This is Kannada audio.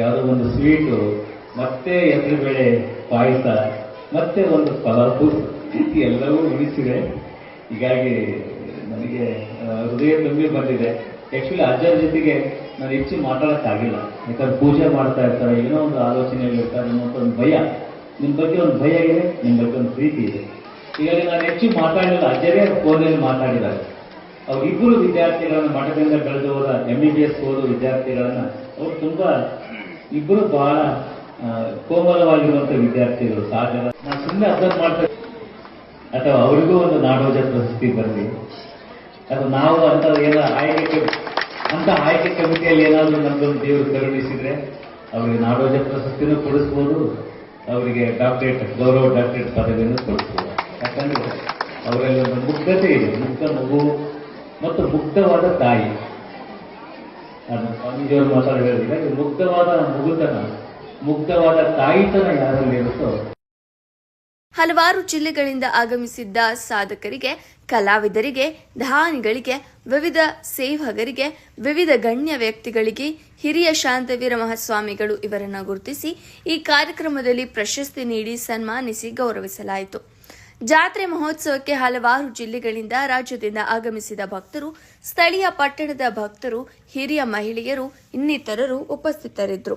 ಯಾವುದೋ ಒಂದು ಸ್ವೀಟು ಮತ್ತೆ ಬೇಳೆ ಪಾಯಸ, ಮತ್ತೆ ಒಂದು ಪಲಾವು ಎಲ್ಲವೂ ಉಳಿಸಿದೆ ಹೀಗಾಗಿ ನನಗೆ ಹೃದಯ ತುಂಬಿ ಬಂದಿದೆ. ಆ್ಯಕ್ಚುಲಿ ಅಜ್ಜರ ಜೊತೆಗೆ ನಾನು ಹೆಚ್ಚು ಮಾತಾಡೋಕ್ಕಾಗಿಲ್ಲ ಯಾಕಂದ್ರೆ ಪೂಜೆ ಮಾಡ್ತಾ ಇರ್ತಾರೆ, ಏನೋ ಒಂದು ಆಲೋಚನೆಯಲ್ಲಿ ಇರ್ತಾರೆ ಒಂದು ಭಯ. ನಿಮ್ಮ ಬಗ್ಗೆ ಒಂದು ಭಯ ಇದೆ ನಿಮ್ಮ ಬಗ್ಗೆ ಒಂದು ಪ್ರೀತಿ ಇದೆ. ಹೀಗಾಗಿ ನಾನು ಹೆಚ್ಚು ಮಾತಾಡಲಿಲ್ಲ ಅಜ್ಜರೇ ಫೋನಲ್ಲಿ ಮಾತಾಡಿದ್ದಾರೆ. ಅವರಿಬ್ಬರು ವಿದ್ಯಾರ್ಥಿಗಳನ್ನು ಮಠದಿಂದ ಬೆಳೆದು ಹೋದ ಎಂ ಬಿ ಬಿ ಎಸ್ ಓದೋ ವಿದ್ಯಾರ್ಥಿಗಳನ್ನ, ಅವರು ತುಂಬಾ ಇಬ್ಬರು ಬಹಳ ಕೋಮಲವಾಗಿರುವಂತ ವಿದ್ಯಾರ್ಥಿಗಳು ಸಾಗರ ನಾನು ಸುಮ್ಮನೆ ಅಬ್ಸರ್ವ್ ಮಾಡ್ತಾ ಅಥವಾ ಅವರಿಗೂ ಒಂದು ನಾಡೋಜ ಪ್ರಶಸ್ತಿ ಬರಲಿ. ಅಥವಾ ನಾವು ಅಂತ ಏನೋ ಆಯ್ಕೆ ಅಂತ ಆಯ್ಕೆ ಕಮಿಟಿಯಲ್ಲಿ ಏನಾದರೂ ನಮ್ದೊಂದು ದೇವರು ಕರುಣಿಸಿದ್ರೆ ಅವರಿಗೆ ನಾಡೋಜ ಪ್ರಶಸ್ತಿನೂ ಕೊಡಿಸ್ಬೋದು. ಅವರಿಗೆ ಡಾಕ್ಟರೇಟ್, ಗೌರವ ಡಾಕ್ಟರೇಟ್ ಪದವಿಯನ್ನು ಕೊಡಿಸ್ಬೋದು. ಯಾಕಂದ್ರೆ ಅವರಲ್ಲಿ ಒಂದು ಮುಗ್ಧತೆ ಇದೆ. ಮುಕ್ತ ಮಗು ಮತ್ತು ಮುಕ್ತವಾದ ತಾಯಿ. ಸ್ವಾಮೀಜಿಯವರು ಈ ಮುಗ್ಧವಾದ ಮುಗುತನ ಮುಗ್ಧವಾದ ತಾಯಿತನ ಯಾರಲ್ಲಿ ಹಲವಾರು ಜಿಲ್ಲೆಗಳಿಂದ ಆಗಮಿಸಿದ್ದ ಸಾಧಕರಿಗೆ, ಕಲಾವಿದರಿಗೆ ದಾನಿಗಳಿಗೆ ವಿವಿಧ ಸೇವಕರಿಗೆ, ವಿವಿಧ ಗಣ್ಯ ವ್ಯಕ್ತಿಗಳಿಗೆ ಹಿರಿಯ ಶಾಂತವೀರ ಮಹಾಸ್ವಾಮಿಗಳು ಇವರನ್ನು ಗುರುತಿಸಿ ಈ ಕಾರ್ಯಕ್ರಮದಲ್ಲಿ ಪ್ರಶಸ್ತಿ ನೀಡಿ ಸನ್ಮಾನಿಸಿ ಗೌರವಿಸಲಾಯಿತು. ಜಾತ್ರೆ ಮಹೋತ್ಸವಕ್ಕೆ ಹಲವಾರು ಜಿಲ್ಲೆಗಳಿಂದ ರಾಜ್ಯದಿಂದ ಆಗಮಿಸಿದ ಭಕ್ತರು ಸ್ಥಳೀಯ ಪಟ್ಟಣದ ಭಕ್ತರು ಹಿರಿಯ ಮಹಿಳೆಯರು ಇನ್ನಿತರರು ಉಪಸ್ಥಿತರಿದ್ದರು.